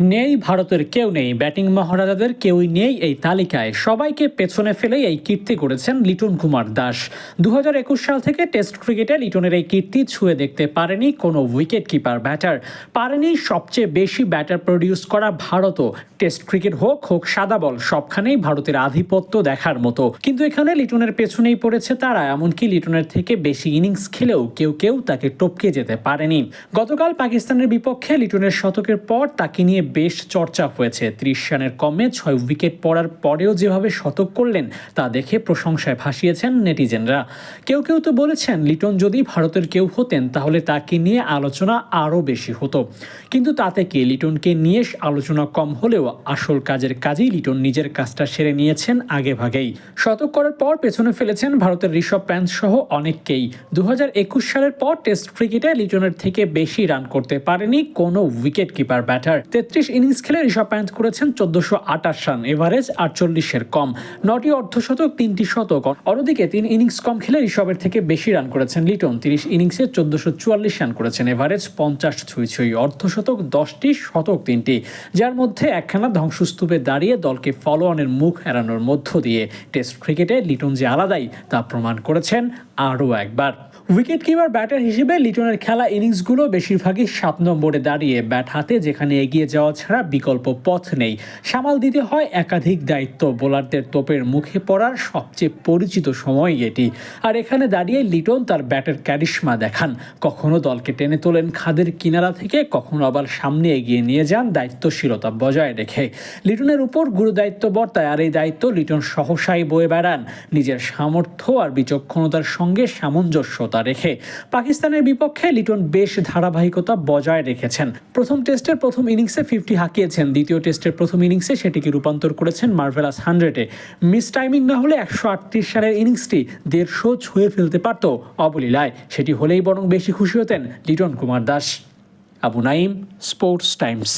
নেই, ভারতের কেউ নেই, ব্যাটিং মহারাজাদের কেউই নেই এই তালিকায়। সবাইকে পেছনে ফেলেই এই কীর্তি করেছেন লিটন কুমার দাস। দুহাজার একুশ সাল থেকে টেস্ট ক্রিকেটে লিটনের এই কীর্তি ছুঁয়ে দেখতে পারেনি কোনো উইকেট কিপার ব্যাটার। পারেনি সবচেয়ে বেশি ব্যাটার প্রডিউস করা ভারতও। টেস্ট ক্রিকেট হোক হোক সাদা বল, সবখানেই ভারতের আধিপত্য দেখার মতো। কিন্তু এখানে লিটনের পেছনেই পড়েছে তারা, এমনকি লিটনের থেকে বেশি ইনিংস খেলেও কেউ কেউ তাকে টপকে যেতে পারেনি। গতকাল পাকিস্তানের বিপক্ষে লিটনের শতকের পর তাকে নিয়ে বেশ চর্চা হয়েছে। ত্রিশ রানের কমে ছয় উইকেট পড়ার পরেও যেভাবে শতক করলেন, তা দেখে প্রশংসায় ভাসিয়েছেন নেটিজেনরা। কেউ কেউ তো বলেছেন, লিটন যদি ভারতের কেউ হতেন, তাহলে তাকে নিয়ে আলোচনা আরও বেশি হতো। কিন্তু তাতে কি? লিটনকে নিয়ে আলোচনা কম হলেও আসল কাজের কাজেই লিটন নিজের কাজটা সেরে নিয়েছেন আগে ভাগেই শতক করার পর পেছনে ফেলেছেন ভারতের ঋষভ প্যান্ট সহ অনেককেই। দু হাজার একুশ সালের পর টেস্ট ক্রিকেটে লিটনের থেকে বেশি রান করতে পারেনি কোনো উইকেট কিপার ব্যাটার তেত্রিশ ইনিংস খেলে ঋষভ প্যান্ট করেছেন চোদ্দশো আটাশ রান, এভারেজ আটচল্লিশের কম। নটি অর্ধশতক, তিনটি শতক। অন্যদিকে তিন ইনিংস কম খেলে ঋষভের থেকে বেশি রান করেছেন লিটন। তিরিশ ইনিংসে চোদ্দশো চুয়াল্লিশ রান করেছেন এভারেজ, পঞ্চাশ ছুঁই ছুঁই অর্ধশতক, দশটি, শতক, তিনটি। যার মধ্যে একখানা ধ্বংসস্তূপে দাঁড়িয়ে দলকে ফলো অনের মুখ এড়ানোর মধ্য দিয়ে টেস্ট ক্রিকেটে লিটন যে আলাদাই তা প্রমাণ করেছেন আরও একবার। উইকেট কিপার ব্যাটার হিসেবে লিটনের খেলা ইনিংসগুলো বেশিরভাগই সাত নম্বরে দাঁড়িয়ে ব্যাট হাতে, যেখানে এগিয়ে যাওয়া ছাড়া বিকল্প পথ নেই। সামাল দিতে হয় একাধিক দায়িত্ব। বোলারদের তোপের মুখে পড়ার সবচেয়ে পরিচিত সময় এটি। আর এখানে দাঁড়িয়ে লিটন তার ব্যাটের ক্যারিশমা দেখান। কখনো দলকে টেনে তোলেন খাদের কিনারা থেকে, কখনো আবার সামনে এগিয়ে নিয়ে যান দায়িত্বশীলতা বজায় রেখে। লিটনের উপর গুরু দায়িত্ব বর্তায় আর এই দায়িত্ব লিটন সহসাই বয়ে বেড়ান। নিজের সামর্থ্য আর বিচক্ষণতার সঙ্গে সামঞ্জস্যতা রেখে পাকিস্তানের বিপক্ষে লিটন বেশ ধারাবাহিকতা বজায় রেখেছেন। প্রথম টেস্টের প্রথম ইনিংসে ফিফটি হাঁকিয়েছেন। দ্বিতীয় টেস্টের প্রথম ইনিংসে সেটিকে রূপান্তর করেছেন মার্ভেলাস হান্ড্রেডে। মিস টাইমিং না হলে একশো আটত্রিশ সালের ইনিংসটি দেড়শো ছুঁয়ে ফেলতে পারত অবলীলায় সেটি হলেই বরং বেশি খুশি হতেন Liton Kumar Das. Abu Naim Sports Times.